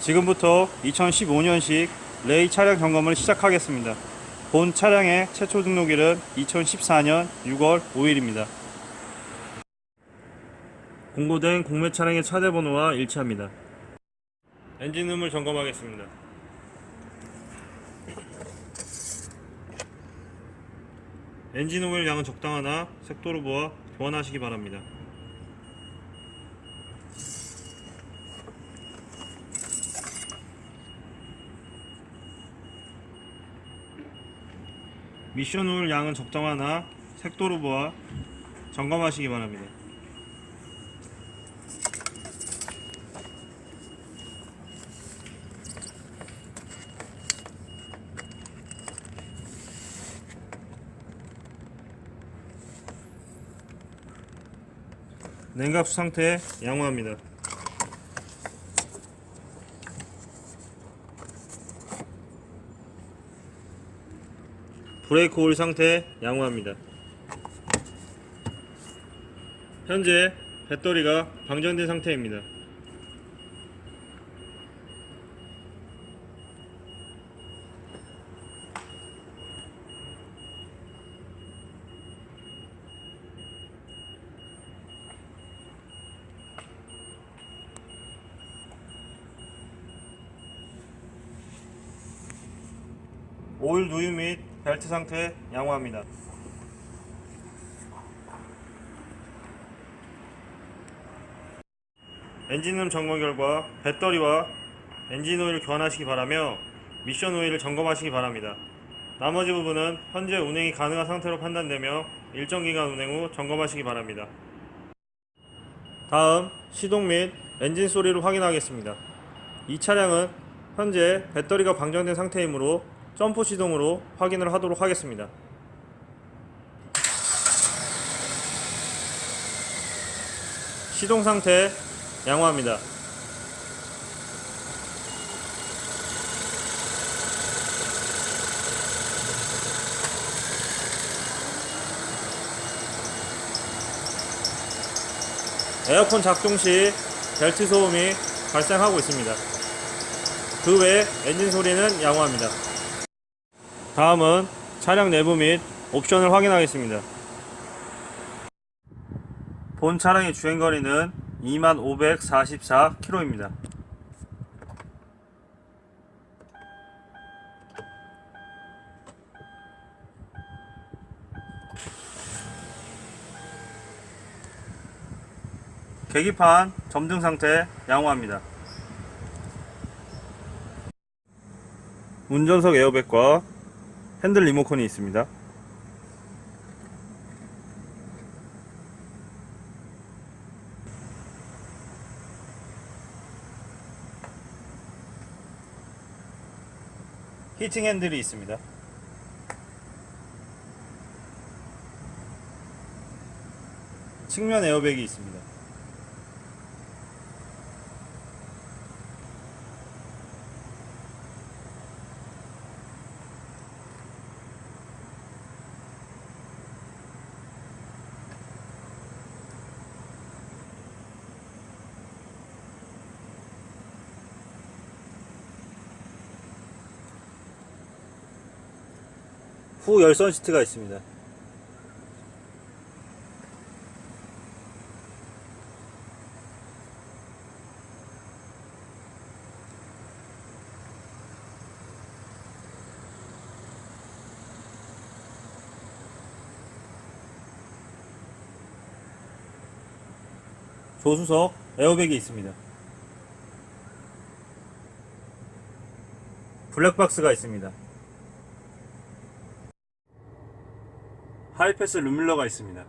지금부터 2015년식 레이 차량 점검을 시작하겠습니다. 본 차량의 최초 등록일은 2014년 6월 5일입니다. 공고된 공매 차량의 차대 번호와 일치합니다. 엔진음을 점검하겠습니다. 엔진 오일 양은 적당하나 색도를 보아 교환하시기 바랍니다. 미션 오일 양은 적당하나 색도를 보아 점검하시기 바랍니다. 냉각수 상태 양호합니다. 브레이크 오일 상태 양호합니다. 현재 배터리가 방전된 상태입니다. 오일 누유 및 벨트 상태 양호합니다. 엔진음 점검 결과 배터리와 엔진 오일을 교환하시기 바라며 미션 오일을 점검하시기 바랍니다. 나머지 부분은 현재 운행이 가능한 상태로 판단되며 일정 기간 운행 후 점검하시기 바랍니다. 다음 시동 및 엔진 소리를 확인하겠습니다. 이 차량은 현재 배터리가 방전된 상태이므로 점프 시동으로 확인을 하도록 하겠습니다. 시동 상태 양호합니다. 에어컨 작동 시 벨트 소음이 발생하고 있습니다. 그 외 엔진 소리는 양호합니다. 다음은 차량 내부 및 옵션을 확인하겠습니다. 본 차량의 주행거리는 2544km입니다. 계기판 점등 상태 양호합니다. 운전석 에어백과 핸들 리모컨이 있습니다. 히팅 핸들이 있습니다. 측면 에어백이 있습니다. 후 열선 시트가 있습니다. 조수석 에어백이 있습니다. 블랙박스가 있습니다. 하이패스 룸밀러가 있습니다.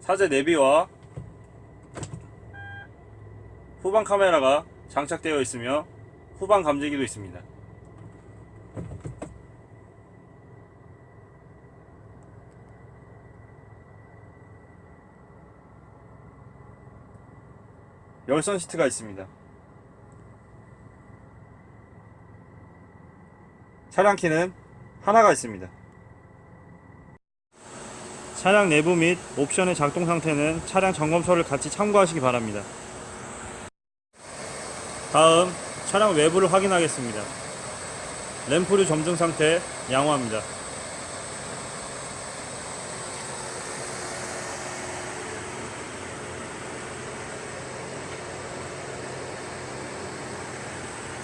사제 내비와 후방 카메라가 장착되어 있으며 후방 감지기도 있습니다. 열선 시트가 있습니다. 차량 키는 하나가 있습니다. 차량 내부 및 옵션의 작동 상태는 차량 점검서를 같이 참고하시기 바랍니다. 다음 차량 외부를 확인하겠습니다. 램프류 점등 상태 양호합니다.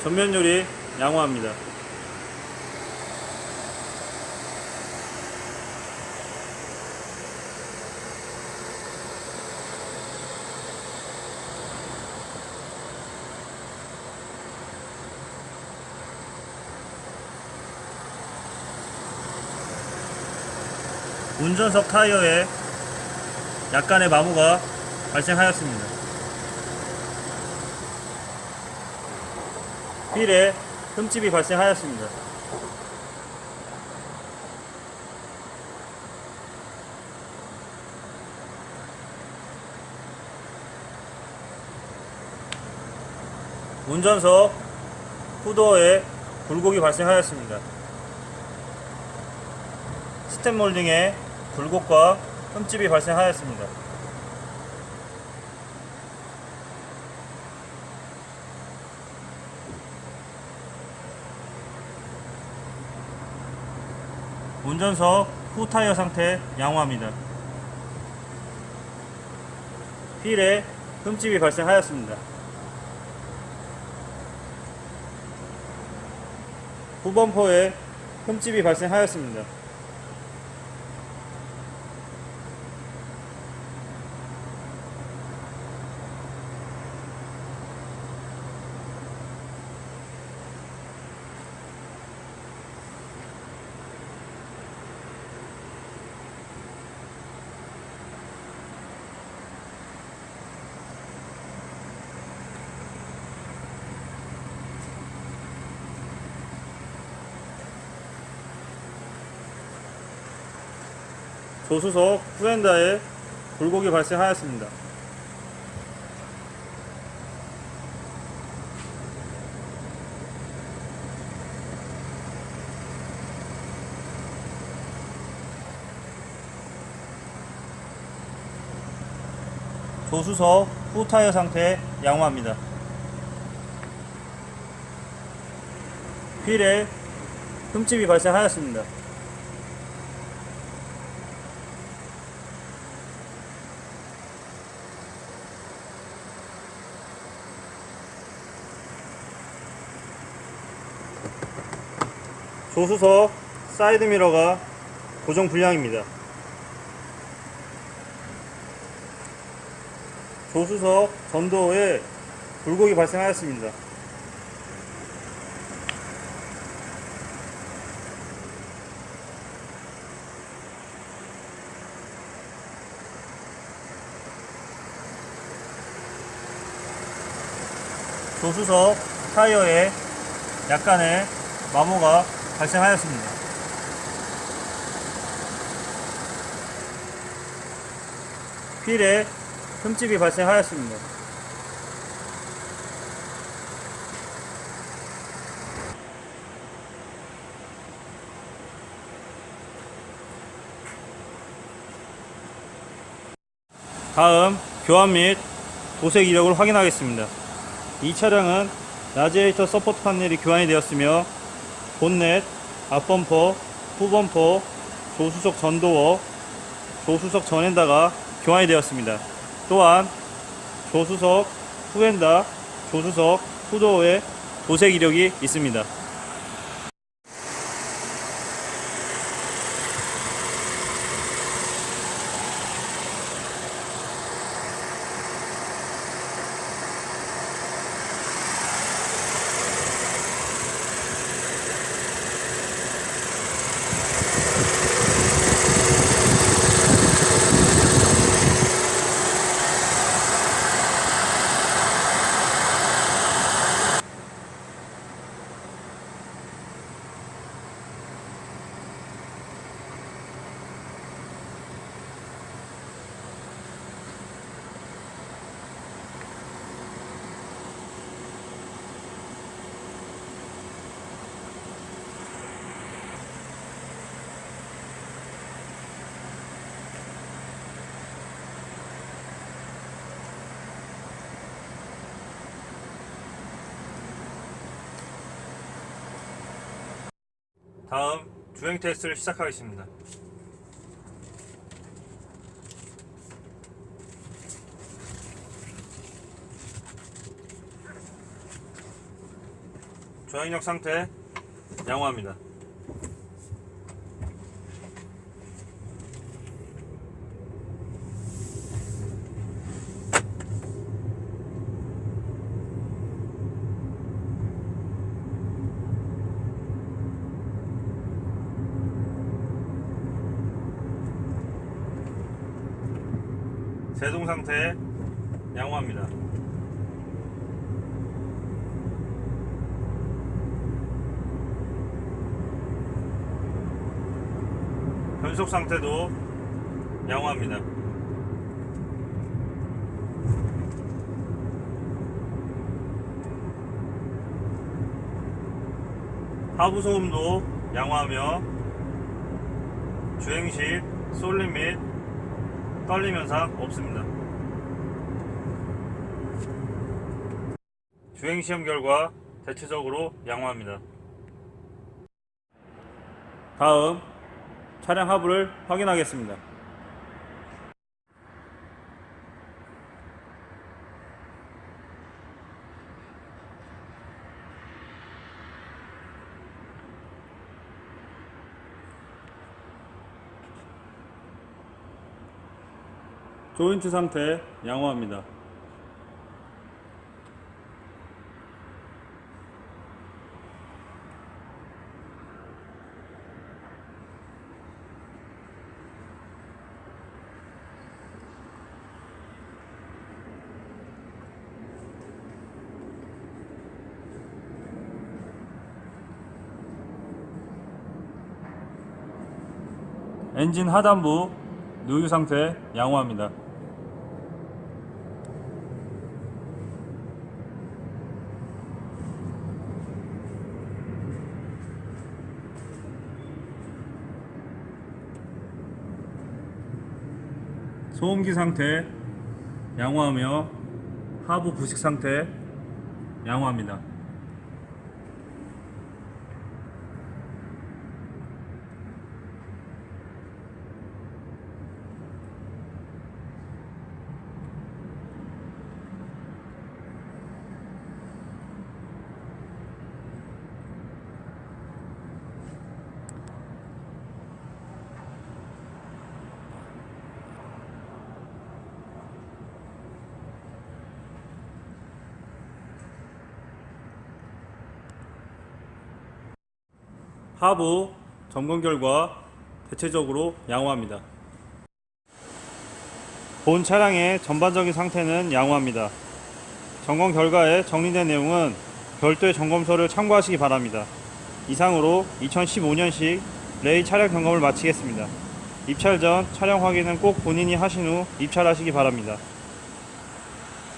전면 유리 양호합니다. 운전석 타이어에 약간의 마모가 발생하였습니다. 휠에 흠집이 발생하였습니다. 운전석 후도어에 굴곡이 발생하였습니다. 스텝 몰딩에 굴곡과 흠집이 발생하였습니다. 운전석 후 타이어 상태 양호합니다. 휠에 흠집이 발생하였습니다. 후범퍼에 흠집이 발생하였습니다. 조수석 후엔다에 굴곡이 발생하였습니다. 조수석 후 타이어 상태 양호합니다. 휠에 흠집이 발생하였습니다. 조수석 사이드 미러가 고정 불량입니다. 조수석 전도에 굴곡이 발생하였습니다. 조수석 타이어에 약간의 마모가 발생하였습니다. 휠에 흠집이 발생하였습니다. 다음 교환 및 도색 이력을 확인하겠습니다. 이 차량은 라지에이터 서포트 판넬이 교환이 되었으며 본넷, 앞범퍼, 후범퍼, 조수석 전도어, 조수석 전엔다가 교환이 되었습니다. 또한 조수석 후엔다, 조수석 후도어에 도색 이력이 있습니다. 다음 주행 테스트를 시작하겠습니다. 주행력 상태 양호합니다. 제동 상태 양호합니다. 변속 상태도 양호합니다. 하부 소음도 양호하며 주행 시 쏠림 및 떨림 현상 없습니다. 주행 시험 결과 대체적으로 양호합니다. 다음 차량 하부를 확인하겠습니다. 조인트 상태 양호합니다. 엔진 하단부 누유 상태 양호합니다. 소음기 상태 양호하며 하부 부식 상태 양호합니다. 하부 점검 결과 대체적으로 양호합니다. 본 차량의 전반적인 상태는 양호합니다. 점검 결과에 정리된 내용은 별도의 점검서를 참고하시기 바랍니다. 이상으로 2015년식 레이 차량 점검을 마치겠습니다. 입찰 전 차량 확인은 꼭 본인이 하신 후 입찰하시기 바랍니다.